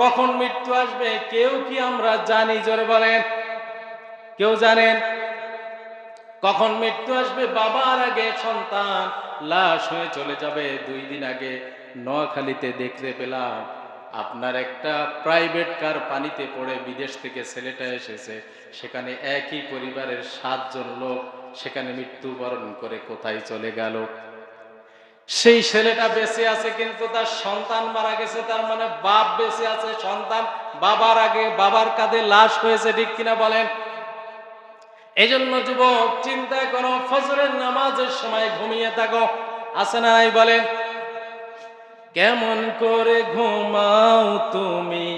কখন মৃত্যু আসবে? কেউ কি আমরা জানি? জোরে বলেন। কেউ জানেন? কখন মৃত্যু আসবে? বাবার আগে সন্তান লাশ হয়ে চলে যাবে। দুই দিন আগে নোয়াখালীতে দেখতে পেলাম, আপনার একটা প্রাইভেট কার পানিতে পড়ে বিদেশ থেকে ছেলেটা এসেছে। সেখানে একই পরিবারের সাতজন লোক, সেখানে মৃত্যুবরণ করে কোথায় চলে গেল? সেই ছেলেটা বেঁচে আছে কিন্তু তার সন্তান মারা গেছে, তার মানে বাপ বেঁচে আছে, সন্তান বাবার আগে, বাবার কাঁধে লাশ হয়েছে, ঠিক কিনা বলেন? এজন্য যুবক, চিন্তা করো, ফজরের নামাজের সময় ঘুমিয়ে থাকো, আছে না বলেন? কেমন করে ঘুমাও তুমি?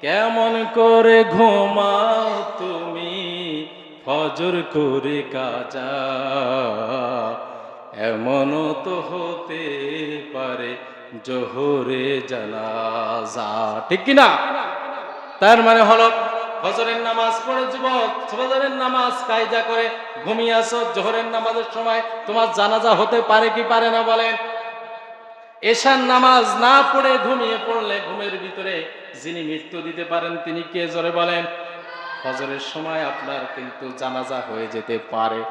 কেমন করে ঘুমাও তুমি? ফজর করে কাজা এমনও তো হতে পারে জোহরে জানাজা। ঠিক কিনা তার মানে হলো, ফজরের নামাজ পড়ে যুবক, ফজরের নামাজ কায়দা করে ঘুমিয়ে আসো, জোহরের নামাজের সময় তোমার জানাজা হতে পারে কি পারে না বলেন। এশার নামাজ না পড়ে ঘুমিয়ে পড়লে ঘুমের ভিতরে যিনি মৃত্যু দিতে পারেন তিনি কে? জোরে বলেন। ফজরের সময় আপনার কিন্তু জানাজা হয়ে যেতে পারে।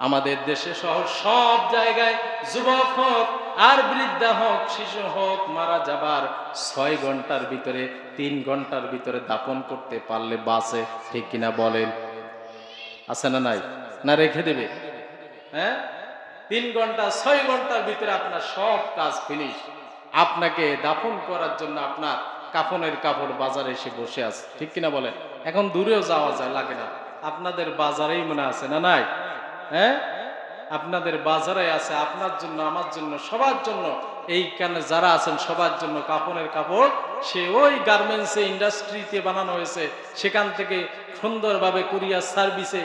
আমাদের দেশে সহ সব জায়গায় যুবক হোক আর বৃদ্ধা হোক, শিশু হোক, মারা যাবার ছয় ঘণ্টার ভিতরে, তিন ঘণ্টার ভিতরে দাপন করতে পারলে বাসে ঠিক কিনা বলেন? আছে না নাই? না রেখে দেবে? হ্যাঁ? তিন ঘণ্টা, ছয় ঘণ্টার ভিতরে আপনার সব কাজ ফিনিশ আপনাকে দাফন করার জন্য আপনার কাফনের কাপড় বাজারে এসে বসে আছে, ঠিক কিনা বলেন? এখন দূরেও যাওয়া যায়, লাগে না। আপনাদের বাজারেই মনে আছে, না নাই? হ্যাঁ? আপনাদের বাজারে আছে, আপনার জন্য, আমার জন্য, সবার জন্য। এইখানে যারা আছেন, সবার জন্য কাপড়ের কাপড়। সে ওই গার্মেন্টসে ইন্ডাস্ট্রিতে বানানো হয়েছে। সেখান থেকে সুন্দরভাবে কুরিয়ার সার্ভিসে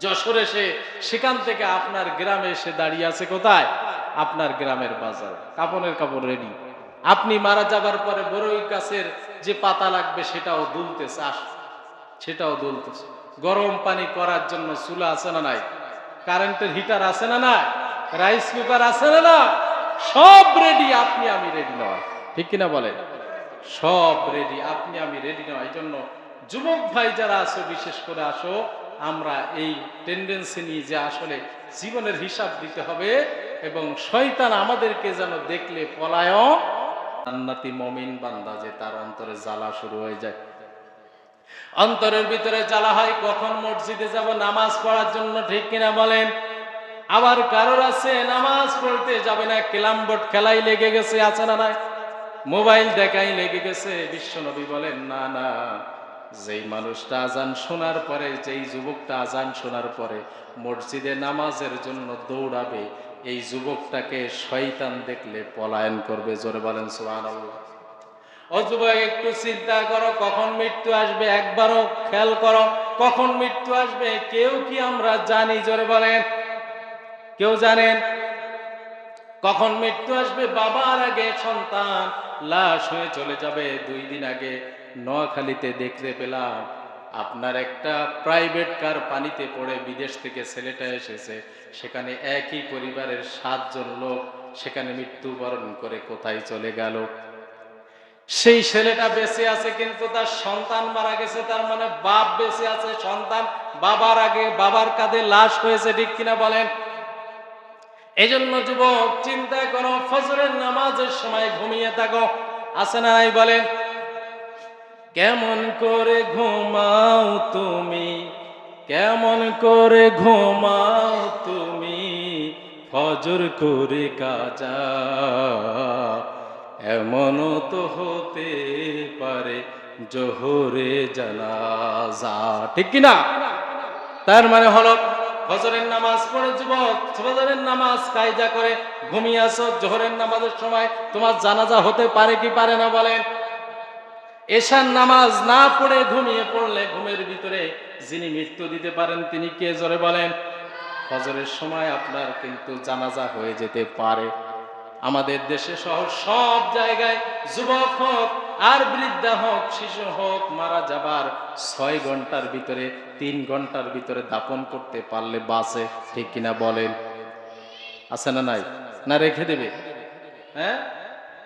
যশোর এসে সেখান থেকে আপনার গ্রামে এসে দাঁড়িয়ে আছে কোথায়? আপনার গ্রামের বাজার। কাপড়ের কাপড় রেডি আপনি মারা যাবার পরে বড়ই গাছের যে পাতা লাগবে, সেটাও দুলতেছে। আস, সেটাও দুলতেছে। গরম পানি করার জন্য চুলা আছে না নাই? কারেন্টের হিটার আছে না না রাইস কুকার আছে না না সব রেডি আপনি আমি রেডি নয়। ঠিক কিনা বলে? সব রেডি আপনি আমি রেডি নয়। এই জন্য যুবক ভাই যারা আসো বিশেষ করে আসো, আমরা এই টেন্ডেন্সি নিয়ে যে আসলে জীবনের হিসাব দিতে হবে এবং শয়তান আমাদেরকে যেন দেখলে পলায়ন, জান্নাতি মমিন বান্দা যে তার অন্তরে জ্বালা শুরু হয়ে যায়। অন্তরের ভিতরে জ্বালা হয়, কখন মসজিদে যাব, নামাজ পড়ার জন্য ঠিক কিনা বলেন? আবার কারোর আছে, নামাজ পড়তে যাবে না ক্যালাম বোর্ড খেলাই লেগে গেছে, আছে না নাই? মোবাইল দেখাই লেগে গেছে, বিশ্বনবী বলেন, না না, যেই মানুষটা আজান শোনার পরে, যেই যুবকটা আজান শোনার পরে মসজিদে নামাজের জন্য দৌড়াবে, এই যুবকটাকে শয়তান দেখলে পলায়ন করবে। জোরে বলেন, সুবহানাল্লাহ। যুবক একটু চিন্তা করো, কখন মৃত্যু আসবে একবারও খেয়াল করো, কখন মৃত্যু আসবে কেউ কি আমরা জানি? জোরে বলেন। কেউ জানেন? কখন মৃত্যু আসবে? বাবার আগে সন্তান লাশ হয়ে চলে যাবে। দুই দিন আগে নোয়াখালীতে দেখতে পেলাম, আপনার একটা প্রাইভেট কার পানিতে পড়ে বিদেশ থেকে ছেলেটা এসেছে। সেখানে একই পরিবারের সাতজন লোক, সেখানে মৃত্যুবরণ করে কোথায় চলে গেল? সেই ছেলেটা বেঁচে আছে কিন্তু তার সন্তান মারা গেছে, তার মানে বাপ বেঁচে আছে, সন্তান বাবার আগে, বাবার কাঁধে লাশ হয়েছে, ঠিক কিনা বলেন? এজন্য যুবক, চিন্তা করো, ফজরের নামাজের সময় ঘুমিয়ে থাকো না নাই বলেন? কেমন করে ঘুমাও তুমি? কেমন করে ঘুমাও তুমি? ফজর করে কাজা এমনও তো হতে পারে জোহরে জানাজা। ঠিক কিনা? তার মানে হলো, ফজরের নামাজ পড়ে যুবক ফজরের নামাজ কায়দা করে ঘুমিয়ে আসো, জোহরের নামাজের সময় তোমার জানাজা হতে পারে কি পারে না বলেন। এশার নামাজ না পড়ে ঘুমিয়ে পড়লে ঘুমের ভিতরে যিনি মৃত্যু দিতে পারেন, তিনি কে? জোরে বলেন। ফজরের সময় আপনার কিন্তু জানাজা হয়ে যেতে পারে। আমাদের দেশে সহ সব জায়গায় যুবক হোক আর বৃদ্ধা হোক, শিশু হোক, মারা যাবার ছয় ঘণ্টার ভিতরে, তিন ঘণ্টার ভিতরে দাপন করতে পারলে বাসে ঠিক কিনা বলেন? আছে না নাই? না রেখে দেবে? হ্যাঁ?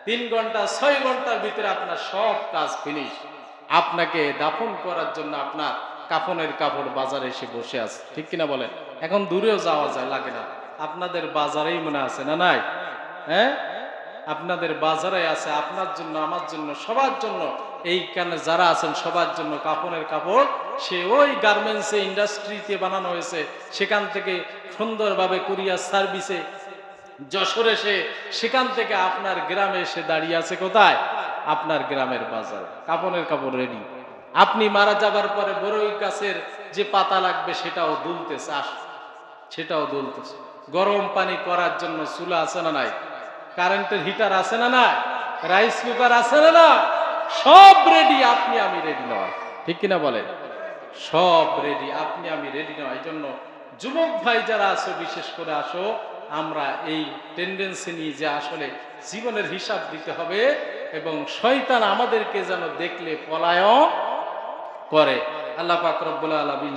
তিন ঘণ্টা, ছয় ঘণ্টার ভিতরে আপনার সব কাজ ফিনিশ আপনাকে দাফন করার জন্য আপনার কাফনের কাপড় বাজারে এসে বসে আছে, ঠিক কিনা বলেন? এখন দূরেও যাওয়া যায়, লাগে না। আপনাদের বাজারেই মনে আছে, না নাই? হ্যাঁ? আপনাদের বাজারে আছে, আপনার জন্য, আমার জন্য, সবার জন্য। এইখানে যারা আছেন, সবার জন্য কাপড়ের কাপড়। সে ওই গার্মেন্টসে ইন্ডাস্ট্রিতে বানানো হয়েছে। সেখান থেকে সুন্দরভাবে কুরিয়ার সার্ভিসে যশোরে সে সেখান থেকে আপনার গ্রামে এসে দাঁড়িয়ে আছে কোথায়? আপনার গ্রামের বাজার। কাপড়ের কাপড় রেডি আপনি মারা যাবার পরে বড়ই গাছের যে পাতা লাগবে, সেটাও দুলতেছে। আস, সেটাও দুলতেছে। গরম পানি করার জন্য চুলা আছে না নাই? কারেন্টের হিটার আছে না না রাইস কুকার আছে না না সব রেডি আপনি আমি রেডি নয়। ঠিক কিনা বলেন সব রেডি আপনি আমি রেডি নয়। এই জন্য যুবক ভাই যারা আছো, বিশেষ করে আসো, আমরা এই টেন্ডেন্সি নিয়ে যে আসলে জীবনের হিসাব দিতে হবে এবং শয়তান আমাদেরকে যেন দেখলে পলায়ন করে। আল্লাহ পাক রব্বুল আলামিন